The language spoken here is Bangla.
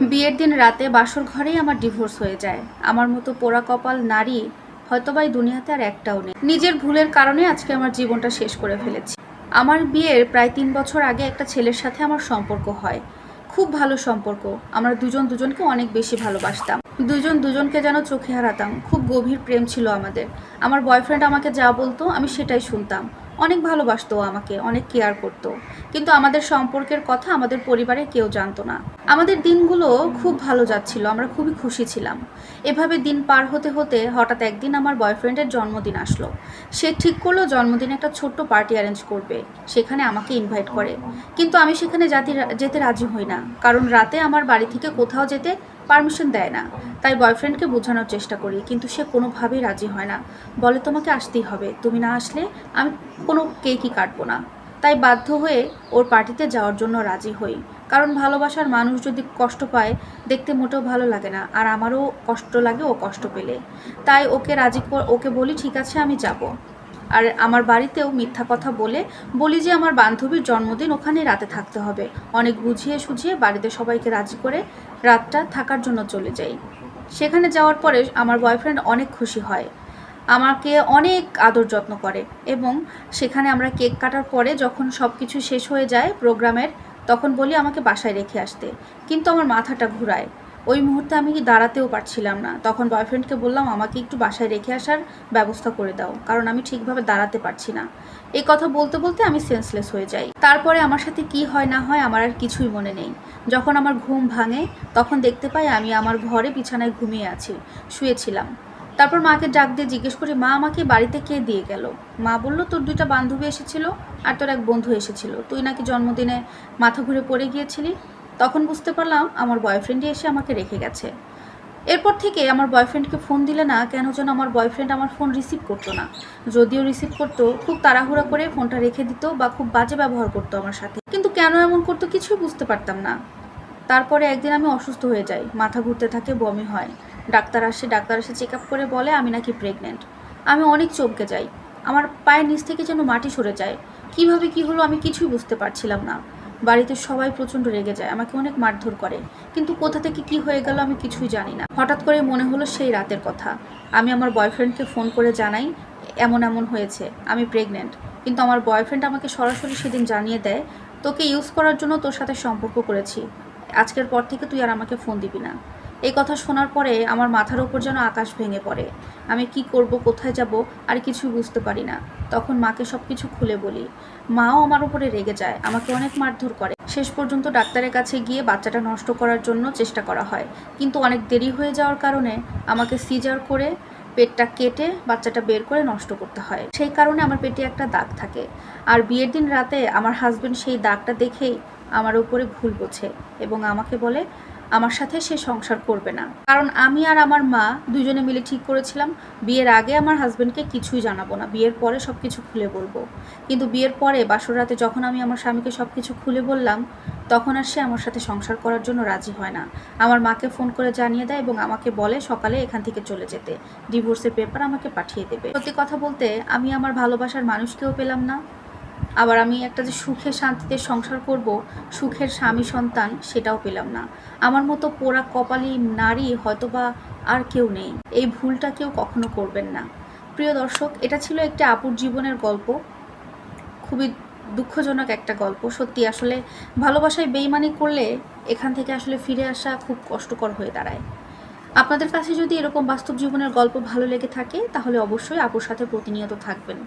বিয়ের দিন রাতে বাসর ঘরেই আমার ডিভোর্স হয়ে যায়। আমার মতো পোড়া কপাল নারী হয়তোবা এই দুনিয়াতে আর একটাও নেই। নিজের ভুলের কারণে আজকে আমার জীবনটা শেষ করে ফেলেছি। আমার বিয়ের প্রায় তিন বছর আগে একটা ছেলের সাথে আমার সম্পর্ক হয়। খুব ভালো সম্পর্ক। আমরা দুজন দুজনকে অনেক বেশি ভালোবাসতাম। দুজন দুজনকে যেন চোখে হারাতাম। খুব গভীর প্রেম ছিল আমাদের। আমার বয়ফ্রেন্ড আমাকে যা বলতো আমি সেটাই শুনতাম। অনেক ভালোবাসতো আমাকে, অনেক কেয়ার করতো। কিন্তু আমাদের সম্পর্কের কথা আমাদের পরিবারে কেউ জানতো না। আমাদের দিনগুলো খুব ভালো যাচ্ছিল, আমরা খুবই খুশি ছিলাম। এভাবে দিন পার হতে হতে হঠাৎ একদিন আমার বয়ফ্রেন্ডের জন্মদিন আসলো। সে ঠিক করল জন্মদিনে একটা ছোট্ট পার্টি অ্যারেঞ্জ করবে, সেখানে আমাকে ইনভাইট করে। কিন্তু আমি সেখানে যেতে রাজি হই না। কারণ রাতে আমার বাড়ি থেকে কোথাও যেতে পারমিশন দেয় না। তাই বয়ফ্রেন্ডকে বোঝানোর চেষ্টা করি, কিন্তু সে কোনোভাবেই রাজি হয় না। বলে, তোমাকে আসতেই হবে। তুমি না আসলে আমি কোনো কেকই কাটবো না। তাই বাধ্য হয়ে ওর পার্টিতে যাওয়ার জন্য রাজি হই। কারণ ভালোবাসার মানুষ যদি কষ্ট পায়, দেখতে মোটেও ভালো লাগে না, আর আমারও কষ্ট লাগে ও কষ্ট পেলে। তাই ওকে রাজি ওকে বলি, ঠিক আছে, আমি যাব। আর আমার বাড়িতেও মিথ্যা কথা বলে বলি যে আমার বান্ধবীর জন্মদিন ওখানে রাতে থাকতে হবে। অনেক বুঝিয়ে সুঝিয়ে বাড়িতে সবাইকে রাজি করে রাতটা থাকার জন্য চলে যাই। সেখানে যাওয়ার পরে আমার বয়ফ্রেন্ড অনেক খুশি হয়। আমাকে অনেক আদর যত্ন করে এবং সেখানে আমরা কেক কাটার পরে যখন সব কিছু শেষ হয়ে যায় প্রোগ্রামের, তখন বলি আমাকে বাসায় রেখে আসতে। কিন্তু আমার মাথাটা ঘুরায়। ওই মুহূর্তে আমি দাঁড়াতেও পারছিলাম না। তখন বয়ফ্রেন্ডকে বললাম, আমাকে একটু বাসায় রেখে আসার ব্যবস্থা করে দাও, কারণ আমি ঠিকভাবে দাঁড়াতে পারছি না। এই কথা বলতে বলতে আমি সেন্সলেস হয়ে যাই। তারপরে আমার সাথে কি হয় না হয় আমার আর কিছুই মনে নেই। যখন আমার ঘুম ভাঙে, তখন দেখতে পাই আমি আমার ঘরে বিছানায় ঘুমিয়ে আছি, শুয়েছিলাম। তারপর মাকে ডাক দিয়ে জিজ্ঞেস করি, মা, আমাকে বাড়িতে কে দিয়ে গেল? মা বলল, তোর দুইটা বান্ধবী এসেছিল আর তোর এক বন্ধু এসেছিল। তুই নাকি জন্মদিনে মাথা ঘুরে পড়ে গিয়েছিলি? তখন বুঝতে পারলাম আমার বয়ফ্রেন্ডই এসে আমাকে রেখে গেছে। এরপর থেকে আমার বয়ফ্রেন্ডকে ফোন দিলে না কেন যেন আমার বয়ফ্রেন্ড আমার ফোন রিসিভ করতো না। যদিও রিসিভ করতো, খুব তাড়াহুড়া করে ফোনটা রেখে দিত বা খুব বাজে ব্যবহার করতো আমার সাথে। কিন্তু কেন এমন করতো কিছুই বুঝতে পারতাম না। তারপরে একদিন আমি অসুস্থ হয়ে যাই, মাথা ঘুরতে থাকে, বমি হয়। ডাক্তার আসে, ডাক্তার এসে চেক আপ করে বলে, আমি নাকি প্রেগনেন্ট আমি অনেক চমকে যাই। আমার পায়ের নিচ থেকে যেন মাটি সরে যায়। কীভাবে কি হলো আমি কিছুই বুঝতে পারছিলাম না। বাড়িতে সবাই প্রচণ্ড রেগে যায়, আমাকে অনেক মারধর করে। কিন্তু কোথা থেকে কি হয়ে গেল আমি কিছুই জানি না। হঠাৎ করে মনে হলো সেই রাতের কথা। আমি আমার বয়ফ্রেন্ডকে ফোন করে জানাই, এমন এমন হয়েছে, আমি প্রেগনেন্ট কিন্তু আমার বয়ফ্রেন্ড আমাকে সরাসরি সেদিন জানিয়ে দেয়, তোকে ইউজ করার জন্য তোর সাথে সম্পর্ক করেছি। আজকের পর থেকে তুই আর আমাকে ফোন দিবি না। এই কথা শোনার পরে আমার মাথার উপর যেন আকাশ ভেঙে পড়ে। আমি কি করব, কোথায় যাব, আর কিছুই বুঝতে পারি না। তখন মাকে সব কিছু খুলে বলি, মাও আমার উপরে রেগে যায়, আমাকে অনেক মারধর করে। শেষ পর্যন্ত ডাক্তারের কাছে গিয়ে বাচ্চাটা নষ্ট করার জন্য চেষ্টা করা হয়। কিন্তু অনেক দেরি হয়ে যাওয়ার কারণে আমাকে সিজার করে পেটটা কেটে বাচ্চাটা বের করে নষ্ট করতে হয়। সেই কারণে আমার পেটে একটা দাগ থাকে। আর বিয়ের দিন রাতে আমার হাজবেন্ড সেই দাগটা দেখেই আমার উপরে ভুল বোঝে এবং আমাকে বলে আমার সাথে সে সংসার করবে না। কারণ আমি আর আমার মা দুজনে মিলে ঠিক করেছিলাম, বিয়ের আগে আমার হাজবেন্ডকে কিছুই জানাব না, বিয়ের পরে সব কিছু খুলে বলব। কিন্তু বিয়ের পরে, বাসর রাতে যখন আমি আমার স্বামীকে সব কিছু খুলে বললাম, তখন আর সে আমার সাথে সংসার করার জন্য রাজি হয় না। আমার মাকে ফোন করে জানিয়ে দেয় এবং আমাকে বলে সকালে এখান থেকে চলে যেতে। ডিভোর্সের পেপার আমাকে পাঠিয়ে দেবে। সত্যি কথা বলতে, আমি আমার ভালোবাসার মানুষকেও পেলাম না। আবার আমি একটা যে সুখে শান্তিতে সংসার করব, সুখের স্বামী সন্তান সেটাও পেলাম না। আমার মতো পোড়া কপালি নারী হয়তোবা আর কেউ নেই। এই ভুলটা কেউ কখনো করবেন না। প্রিয় দর্শক, এটা ছিল একটি আপুর জীবনের গল্প। খুবই দুঃখজনক একটা গল্প। সত্যি, আসলে ভালোবাসায় বেইমানি করলে এখান থেকে আসলে ফিরে আসা খুব কষ্টকর হয়ে দাঁড়ায়। আপনাদের কাছে যদি এরকম বাস্তব জীবনের গল্প ভালো লেগে থাকে, তাহলে অবশ্যই আপুর সাথে প্রতিনিয়ত থাকবেন।